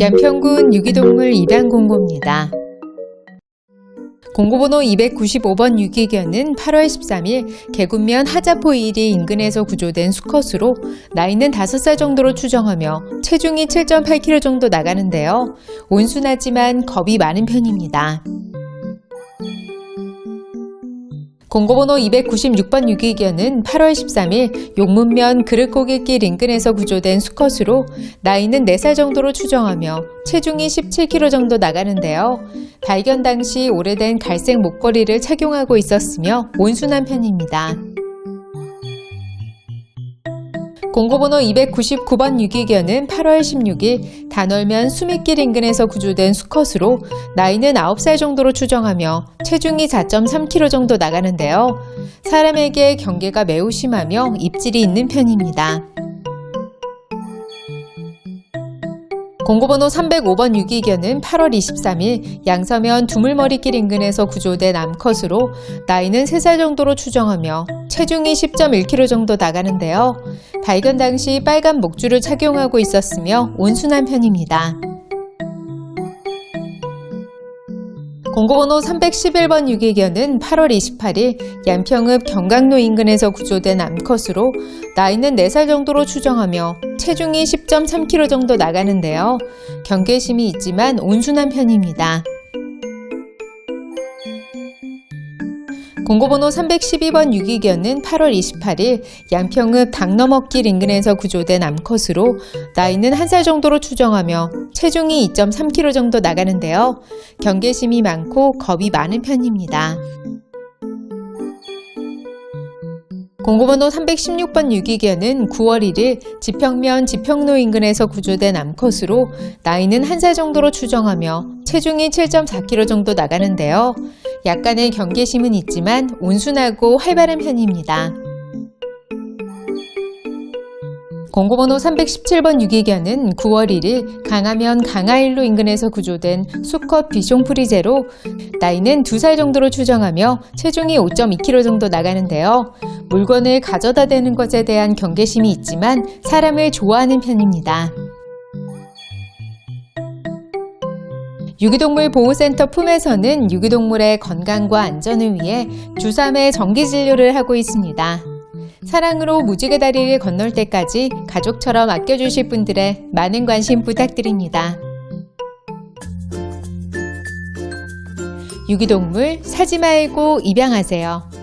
양평군 유기동물 입양 공고입니다. 공고번호 295번 유기견은 8월 13일 개군면 하자포 1이 인근에서 구조된 수컷으로 나이는 5살 정도로 추정하며 체중이 7.8kg 정도 나가는데요. 온순하지만 겁이 많은 편입니다. 공고번호 296번 유기견은 8월 13일 용문면 그릇고길길 인근에서 구조된 수컷으로 나이는 4살 정도로 추정하며 체중이 17kg 정도 나가는데요. 발견 당시 오래된 갈색 목걸이를 착용하고 있었으며 온순한 편입니다. 공고번호 299번 유기견은 8월 16일 단월면 수미길 인근에서 구조된 수컷으로 나이는 9살 정도로 추정하며 체중이 4.3kg 정도 나가는데요. 사람에게 경계가 매우 심하며 입질이 있는 편입니다. 공고번호 305번 유기견은 8월 23일 양서면 두물머리길 인근에서 구조된 암컷으로 나이는 3살 정도로 추정하며 체중이 10.1kg 정도 나가는데요. 발견 당시 빨간 목줄을 착용하고 있었으며 온순한 편입니다. 공고번호 311번 유기견은 8월 28일 양평읍 경강로 인근에서 구조된 암컷으로 나이는 4살 정도로 추정하며 체중이 10.3kg 정도 나가는데요. 경계심이 있지만 온순한 편입니다. 공고번호 312번 유기견은 8월 28일 양평읍 당너먹길 인근에서 구조된 암컷으로 나이는 1살 정도로 추정하며 체중이 2.3kg 정도 나가는데요. 경계심이 많고 겁이 많은 편입니다. 공고번호 316번 유기견은 9월 1일 지평면 지평로 인근에서 구조된 암컷으로 나이는 1살 정도로 추정하며 체중이 7.4kg 정도 나가는데요. 약간의 경계심은 있지만 온순하고 활발한 편입니다. 공고번호 317번 유기견은 9월 1일 강화면 강화일로 인근에서 구조된 수컷 비숑프리제로 나이는 2살 정도로 추정하며 체중이 5.2kg 정도 나가는데요. 물건을 가져다 대는 것에 대한 경계심이 있지만 사람을 좋아하는 편입니다. 유기동물 보호센터 품에서는 유기동물의 건강과 안전을 위해 주3회 정기 진료를 하고 있습니다. 사랑으로 무지개 다리를 건널 때까지 가족처럼 아껴주실 분들의 많은 관심 부탁드립니다. 유기동물 사지 말고 입양하세요.